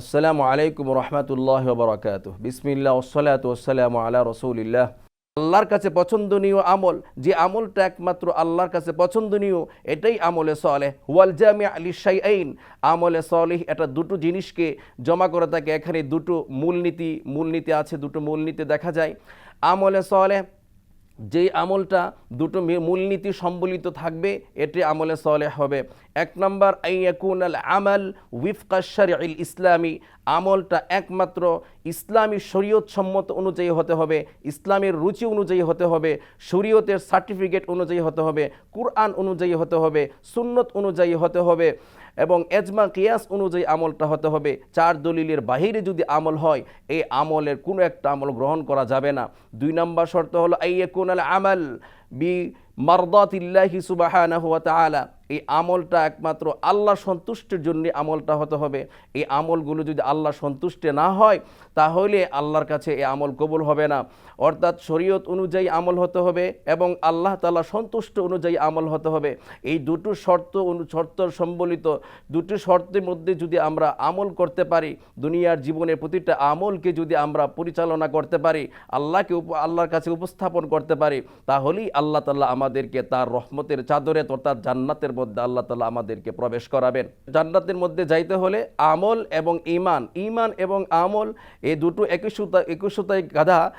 আসসালামু আলাইকুম রহমতুল্লাহ বরকাত বিসমিল্লা ওসলাত ওসালাম আলা রসুলিল্লাহ। আল্লাহর কাছে পছন্দনীয় আমল, যে আমলটা একমাত্র আল্লাহর কাছে পছন্দনীয়, এটাই আমলে সলে ওয়াল জামি আলী আইন আমলে সলেহ, এটা দুটো জিনিসকে জমা করে থাকে। এখানে দুটো মূলনীতি মূলনীতি আছে, দুটো মূলনীতি দেখা যায়। আমলে সলে যেই আমলটা দুটো মূলনীতি সম্বলিত থাকবে, এটি আমলে সলে হবে। এক নম্বর আইয়াকুন আল আমাল উইফকাশার ইসলামী। আমলটা একমাত্র ইসলামী শরীয়ত সম্মত অনুযায়ী হতে হবে, ইসলামের রুচি অনুযায়ী হতে হবে, শরীয়তের সার্টিফিকেট অনুযায়ী হতে হবে, কুরআন অনুযায়ী হতে হবে, সুন্নত অনুযায়ী হতে হবে এবং এজমা কিয়াস অনুযায়ী আমলটা হতে হবে। চার দলিলের বাহিরে যদি আমল হয়, এই আমলের কোনো একটা আমল গ্রহণ করা যাবে না। দুই নম্বর শর্ত হলো আইয়াকুন আল আমাল বি মারদাতিল্লাহি সুবাহানাহু ওয়া তাআলা। এই আমলটা একমাত্র আল্লাহ সন্তুষ্টের জন্য আমলটা হতে হবে। এই আমলগুলো যদি আল্লাহ সন্তুষ্টে না হয়, তাহলে আল্লাহর কাছে এই আমল কবুল হবে না। অর্থাৎ শরীয়ত অনুযায়ী আমল হতে হবে এবং আল্লাহ তালা সন্তুষ্ট অনুযায়ী আমল হতে হবে। এই দুটো শর্ত অনু, শর্ত সম্বলিত দুটো শর্তের মধ্যে যদি আমরা আমল করতে পারি, দুনিয়ার জীবনের প্রতিটা আমলকে যদি আমরা পরিচালনা করতে পারি, আল্লাহকে আল্লাহর কাছে উপস্থাপন করতে পারি, তাহলেই আল্লাহ তাআলা আমাদেরকে তার রহমতের চাদরে অর্থাৎ জান্নাতের মধ্যে আল্লাহ তালা আমাদেরকে প্রবেশ করাবেন। জান্নাতের মধ্যে যাইতে হলে আমল এবং ইমান ইমান এবং আমল এই দুটো একই একুশতায় গাধা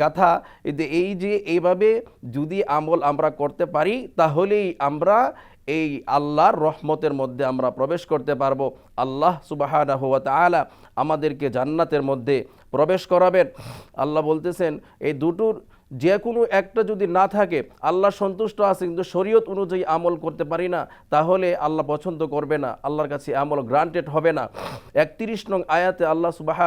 গাথা, এই যে- এইভাবে যদি আমল আমরা করতে পারি, তাহলেই আমরা এই আল্লাহর রহমতের মধ্যে আমরা প্রবেশ করতে পারব। আল্লাহ সুবাহানা হুয়া তাআলা আমাদেরকে জান্নাতের মধ্যে প্রবেশ করাবেন। আল্লাহ বলতেছেন, এই দুটোর যে কোনো একটা যদি না থাকে, আল্লাহ সন্তুষ্ট আছে, কিন্তু শরীয়ত অনুযায়ী আমল করতে পারি না, তাহলে আল্লাহ পছন্দ করবে না, আল্লাহর কাছে আমল গ্রান্টেড হবে না। একত্রিশ নং আয়াতে আল্লাহ সুবাহ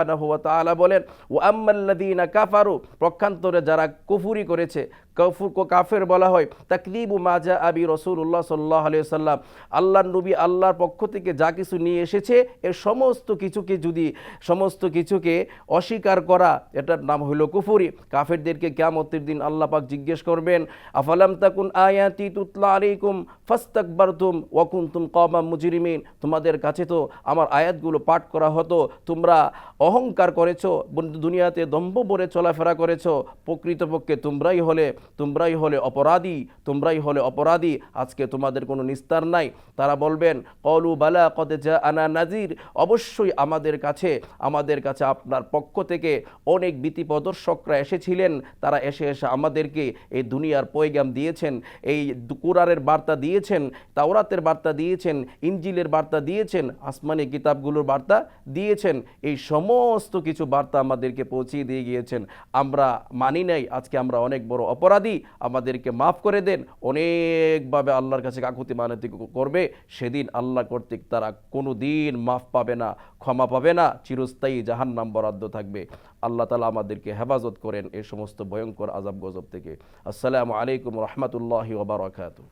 বলেন ও আম্মাল্লাদিনা কাফারু প্রক্ষান্তরে যারা কুফুরি করেছে কফুর কাফের বলা হয় তাকলিবু মাজা আবি রসুল্লাহ সাল্লাহ আলিয়া সাল্লাম আল্লাহর নবী আল্লাহর পক্ষ থেকে যা কিছু নিয়ে এসেছে, এর সমস্ত কিছুকে যদি, সমস্ত কিছুকে অস্বীকার করা, এটার নাম হইল কুফুরি। কাফেরদেরকে কেয়ামতের দিন আল্লাহ পাক জিজ্ঞেস করবেন, আফালাম তাকুন আয়াতি তুতলা আলাইকুম ফাস্তাকবারতুম ওয়াকুনতুম কওমাম মুজরিমিন। তোমাদের কাছে তো আমার আয়াতগুলো পাঠ করা হতো, তোমরা অহংকার করেছ, দুনিয়াতে দম্ভ বলে চলাফেরা করেছ, প্রকৃতপক্ষে তোমরাই হলে তোমরাই হলে অপরাধী, তোমরাই হলে অপরাধী, আজকে তোমাদের কোনো নিস্তার নাই। তারা বলবেন, কলু বালা কদে যা আনা নাজির অবশ্যই আমাদের কাছে আমাদের কাছে আপনার পক্ষ থেকে অনেক ভীতি প্রদর্শকরা এসেছিলেন। তারা এসে এসে আমাদেরকে এই দুনিয়ার পয়গাম দিয়েছেন, এই কুরারের বার্তা দিয়েছেন, তাওরাতের বার্তা দিয়েছেন ইঞ্জিলের বার্তা দিয়েছেন, আসমানি কিতাবগুলোর বার্তা দিয়েছেন। এই সমস্ত কিছু বার্তা আমাদেরকে পৌঁছিয়ে দিয়ে গিয়েছেন। আমরা মানি নাই, আজকে আমরা অনেক বড় অপরাধী। আমাদেরকে মাফ করে দেন। অনেকভাবে আল্লাহর কাছে কাকুতি মানতি করবে। সেদিন আল্লাহ কর্তৃক তারা কোনো দিন মাফ পাবে না, ক্ষমা পাবে না, চিরস্থায়ী জাহান নাম বরাদ্দ থাকবে। আল্লাহ তালা আমাদেরকে হেফাজত করেন এ সমস্ত ভয়ঙ্কর আজাব গজব থেকে। আসসালামু আলাইকুম রহমতুল্লাহি ওবরাকাতু